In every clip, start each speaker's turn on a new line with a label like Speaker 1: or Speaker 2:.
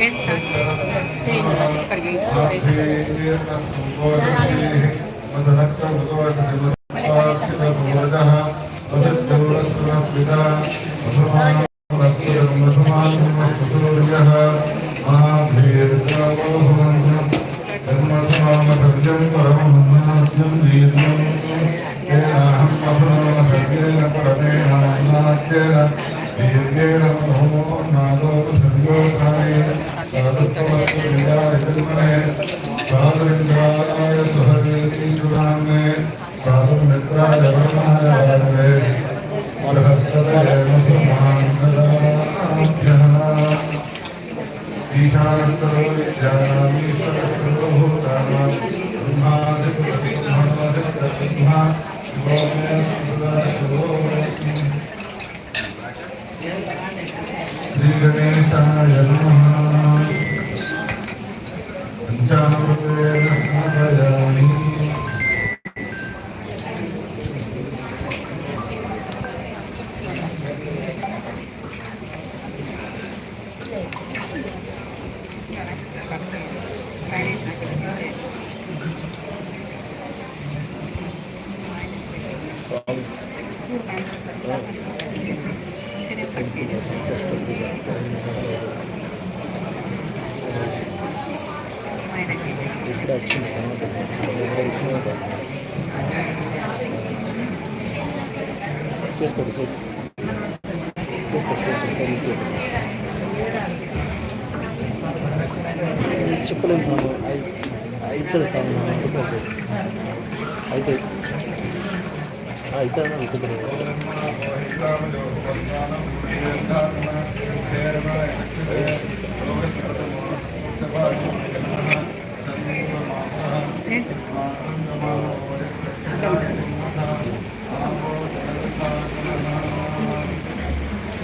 Speaker 1: ಇಕ್ಕಡೆಗೆ heart
Speaker 2: చేస్తాడు చెప్పలేము సాము అవుతుంది సాము అయితే అయితే అనుకుంటున్నాను
Speaker 1: Thank.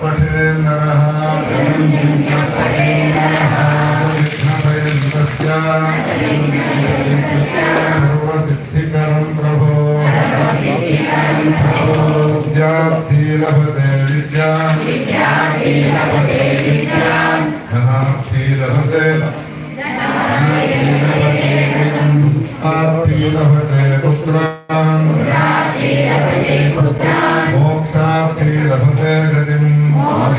Speaker 1: पठेन्दरः सर्वसिद्धिकरं प्रभो विद्यार्थी लभते विद्या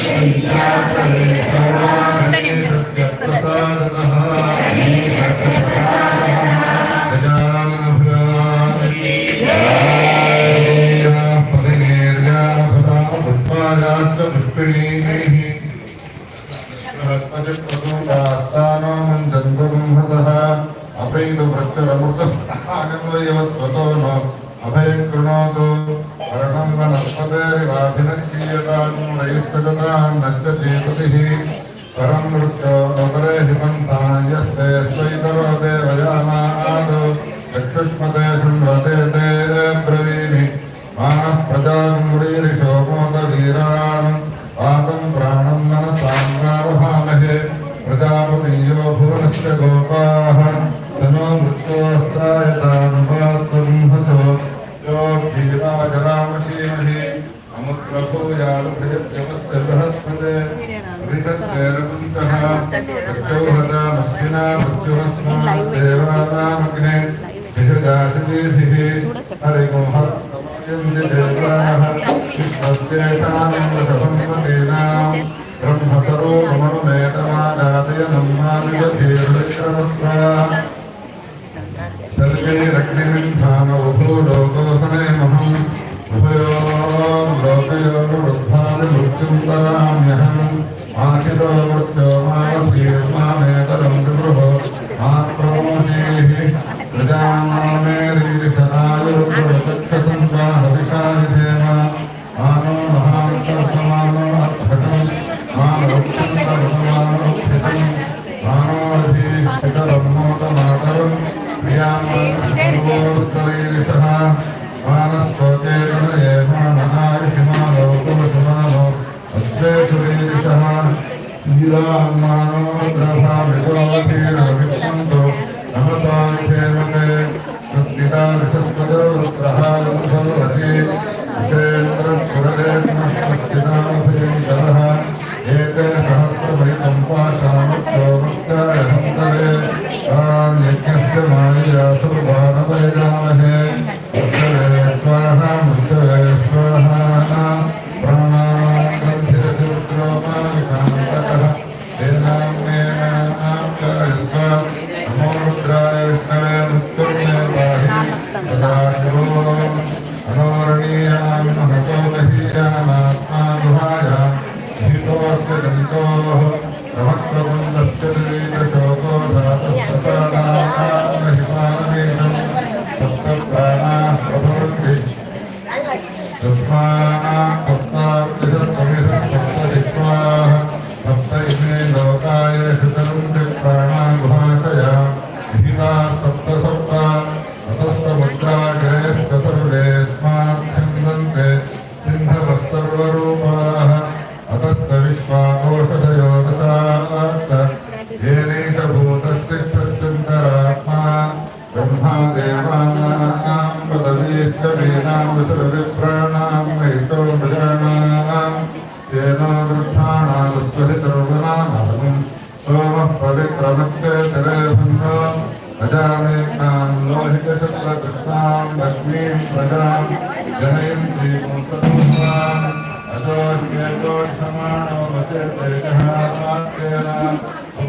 Speaker 1: Yeah,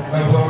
Speaker 1: vai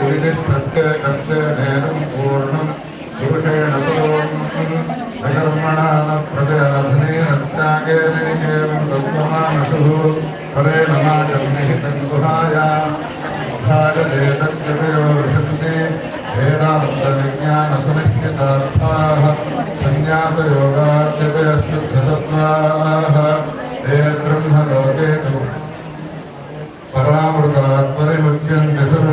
Speaker 1: द्वितिष्ठस्ते नयनं पूर्णं पुरुषेण सर्वं सकर्मणा न प्रजाधने नत्यागे केवलं सर्वमानशुः परेण नागन्निः तङ्गुहाया भागते तद्गतयो विशन्ति वेदान्तविज्ञानसुनिश्चितार्थाः सन्न्यासयोगाद्यतयशुद्धतत्त्वाः ते ब्रह्मलोके तु परामृतात् परिमुच्यन्ति सर्व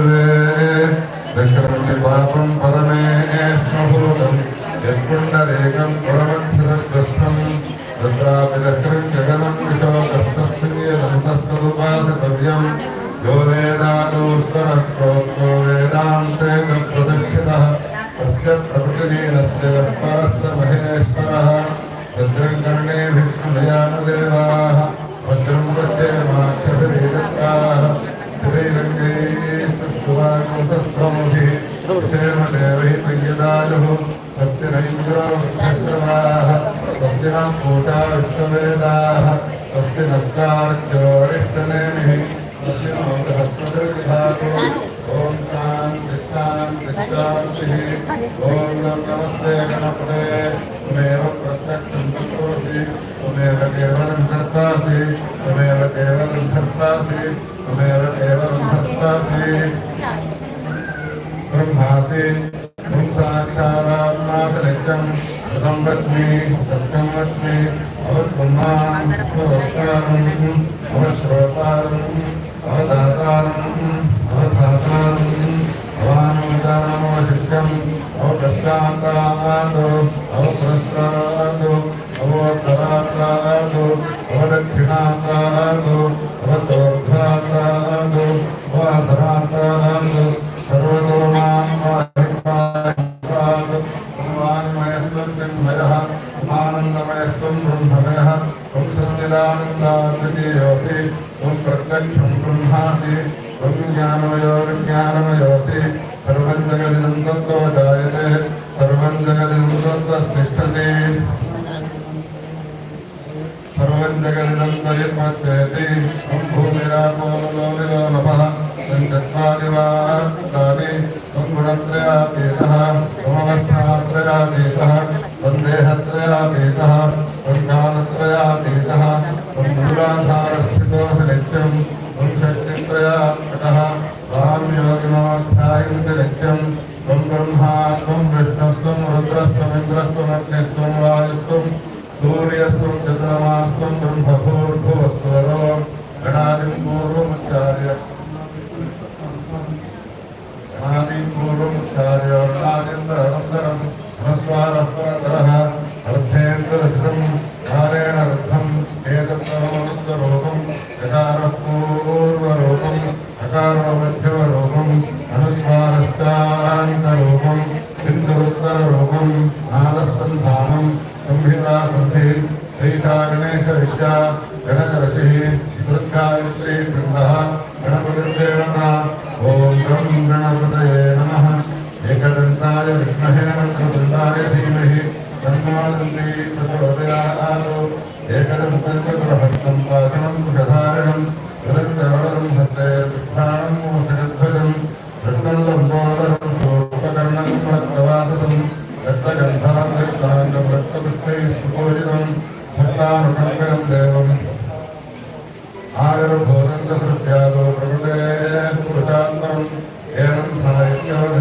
Speaker 1: పాపం పరమేష్మభూతం యత్పుండరేకం పురమధ్యసర్గస్థం తత్రాపి దగ్రం జగనం सत्कर्मत्मे अवद्ब्रह्माणम् अववक्तारम् अवश्रोतारम् अवदातारम् अवधातारम् अवानुदानमवशिष्टम् अवप्रशान्तात् अवपुरस्तात् अवोत्तरात् अवदक्षिणात् अवतोर्धात् अवाधरात् పంచగంధయన్మధ్యతి తం భూమిరాకోణగౌరిలో నమ తం చత్వాదివాని తం గుణత్రయాతీత తమవస్థాత్రయాతీత తం దేహత్రయాతీత తం కాలత్రయాతీత తం మూలాధారస్థితోసి నిత్యం తం శక్తిత్రయాత్మక తాం వాయుస్ ഏണം സഹായിക്കാൻ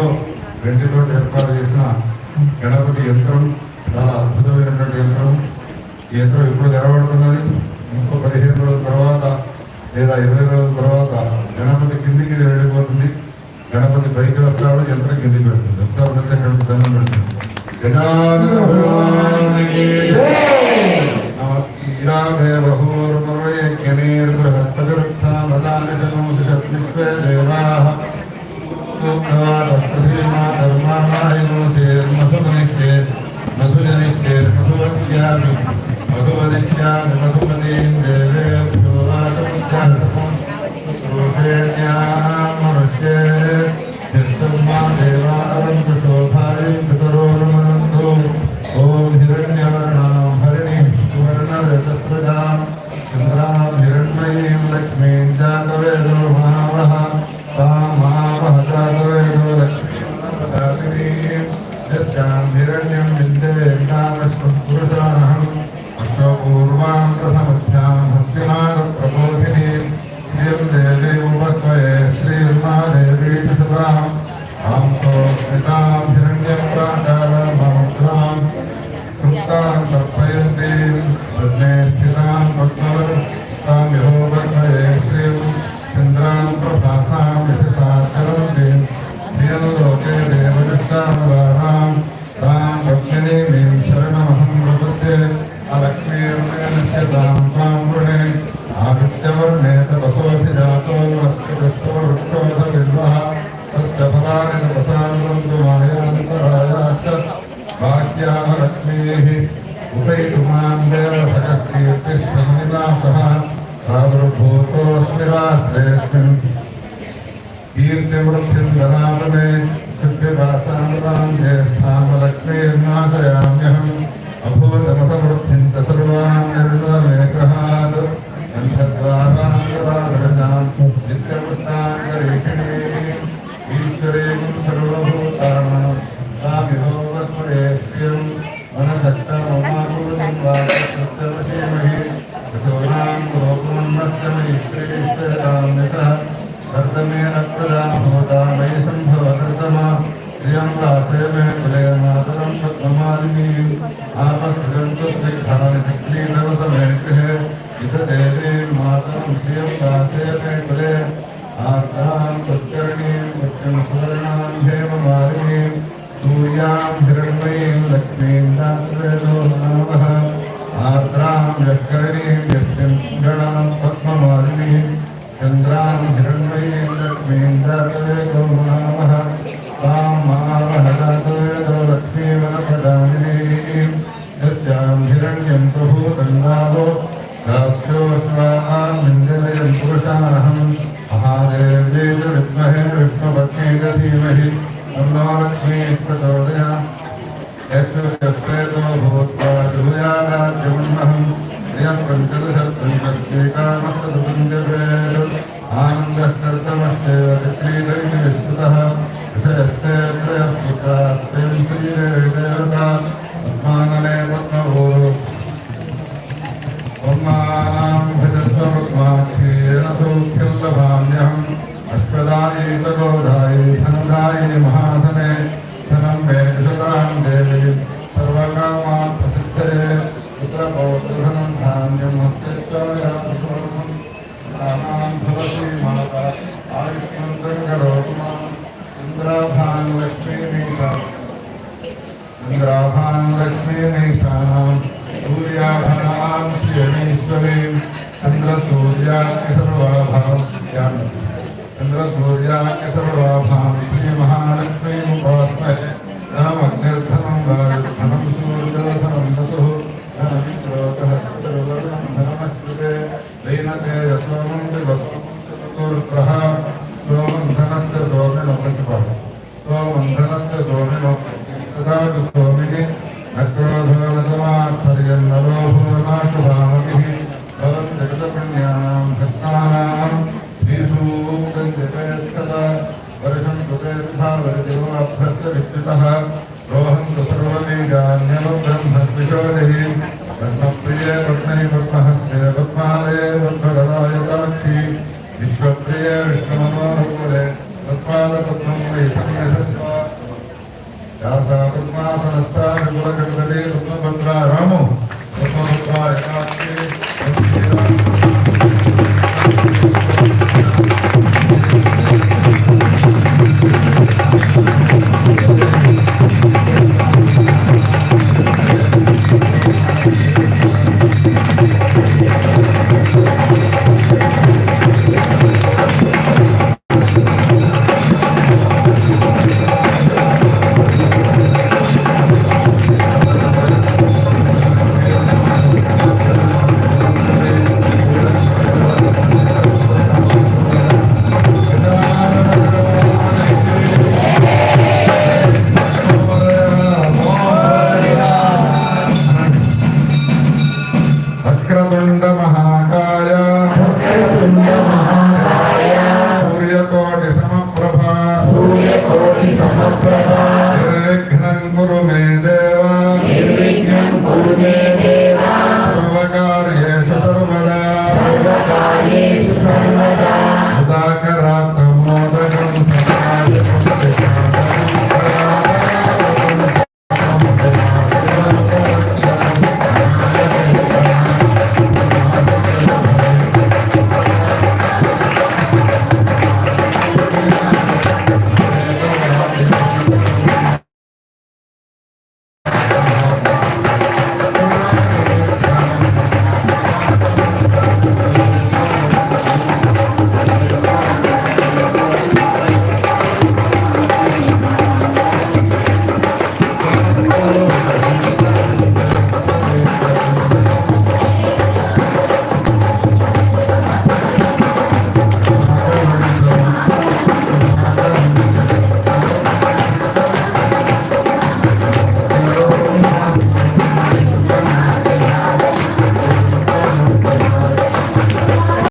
Speaker 1: స్థాయిలో వెండితో ఏర్పాటు చేసిన గణపతి యంత్రం చాలా అద్భుతమైనటువంటి యంత్రం. ఈ యంత్రం ఇప్పుడు తెరబడుతున్నది ఇంకో పదిహేను రోజుల తర్వాత లేదా ఇరవై రోజుల తర్వాత గణపతి కిందికి వెళ్ళిపోతుంది. గణపతి పైకి వస్తాడు యంత్రం కిందికి పెడుతుంది ఒకసారి నుంచి గణపతి దండం పెడుతుంది దేవా. మధురనిష్ఠేర్భువక్ష్యామి మధువదిష్యామి మధుమదీం దేవేభ్యోవాదముధ్యాసముం రోషేణ్యాం మనుష్యే హిస్తం మా దేవానంత శోభాయం महादेवेन्द्रेन्द्र विद्महे विष्णुपत्नीक धीमहि तन्नो लक्ष्मी प्रचोदयात् यस्वेतो भूत्वा जुहुयादाद्यमन्महं प्रियपञ्चदशपञ्चस्वीकामस्य सतञ्जपेत् आनन्दः कर्तमश्चैव पितृदयि రోహన్